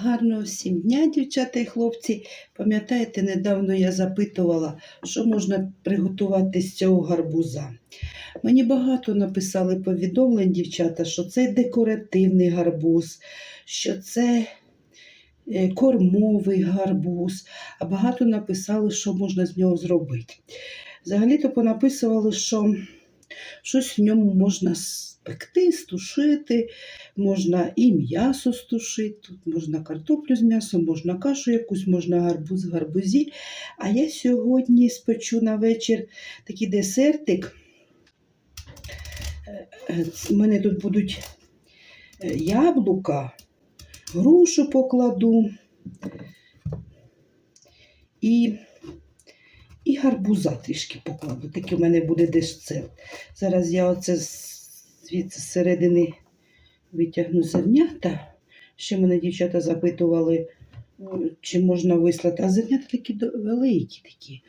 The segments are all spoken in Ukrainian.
Гарного всім дня, дівчата і хлопці. Пам'ятаєте, недавно я запитувала, що можна приготувати з цього гарбуза. Мені багато написали повідомлень, дівчата, що це декоративний гарбуз, що це е, кормовий гарбуз, а багато написали, що можна з нього зробити. Взагалі-то понаписували, що щось в ньому можна спекти, стушити, можна і м'ясо стушити, тут можна картоплю з м'ясом, можна кашу якусь, можна гарбуз в гарбузі. А я сьогодні спечу на вечір такий десертик. Е, е, У мене тут будуть е, яблука, грушу покладу і, і гарбуза трішки покладу. Такий у мене буде десерт. Зараз я оце звідси зсередини витягну зернята. Ще мене дівчата запитували, чи можна вислати. А зернята такі великі такі.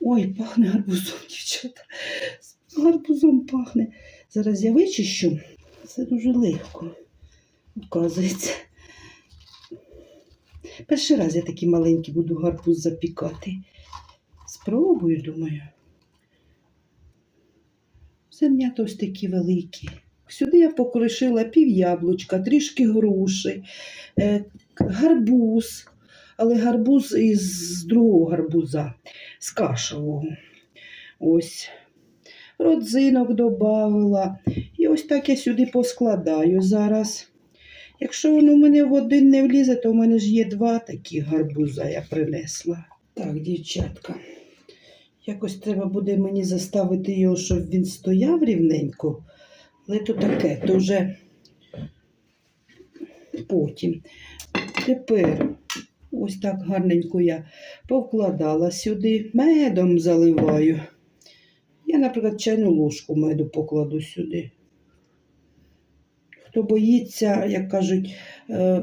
Ой, пахне гарбузом, дівчата. Гарбузом пахне. Зараз я вичищу. Це дуже легко. Оказується. Перший раз я такий маленький буду гарбуз запікати. Спробую, думаю. Зернята ось такі великі. Сюди я покришила пів яблучка, трішки груші, е, гарбуз, але гарбуз із другого гарбуза, з кашевого. Ось. Родзинок додавила. І ось так я сюди поскладаю зараз. Якщо воно в мене в один не влізе, то в мене ж є два такі гарбуза я принесла. Так, дівчатка. Якось треба буде мені заставити його, щоб він стояв рівненько. Але то таке, то вже потім. Тепер ось так гарненько я повкладала сюди, медом заливаю. Я, наприклад, чайну ложку меду покладу сюди. Хто боїться, як кажуть, е,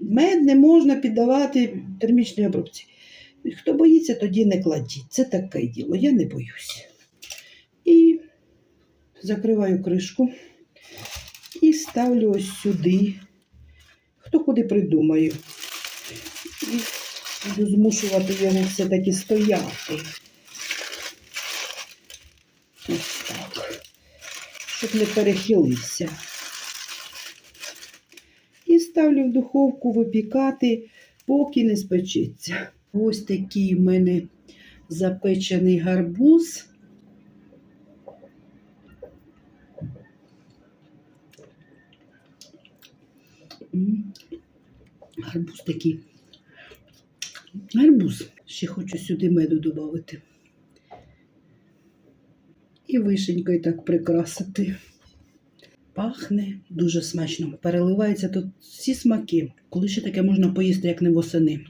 мед не можна піддавати термічній обробці. Хто боїться, тоді не кладіть. Це таке діло, я не боюсь. І закриваю кришку і ставлю ось сюди. Хто куди придумає. І буду змушувати його все-таки стояти. Ось так. Щоб не перехилився. І ставлю в духовку випікати, поки не спечеться. Ось такий в мене запечений гарбуз. Гарбуз такий. Гарбуз. Ще хочу сюди меду додати. І вишенькою так прикрасити. Пахне дуже смачно. Переливається тут всі смаки. Коли ще таке можна поїсти, як не восени.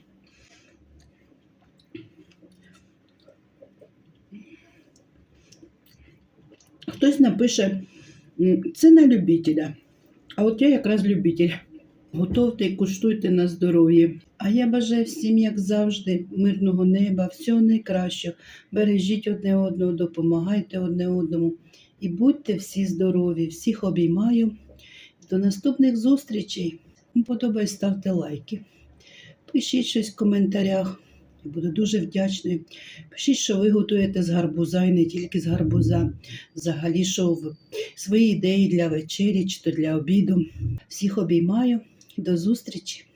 Хтось напише, це на любителя. А от я якраз любитель. Готовте і куштуйте на здоров'я. А я бажаю всім, як завжди, мирного неба, всього найкращого. Бережіть одне одного, допомагайте одне одному. І будьте всі здорові, всіх обіймаю. До наступних зустрічей. Подобає, ставте лайки. Пишіть щось в коментарях. Буду дуже вдячною. Пишіть, що ви готуєте з гарбуза і не тільки з гарбуза. Взагалі, що ви свої ідеї для вечері чи то для обіду. Всіх обіймаю. До зустрічі!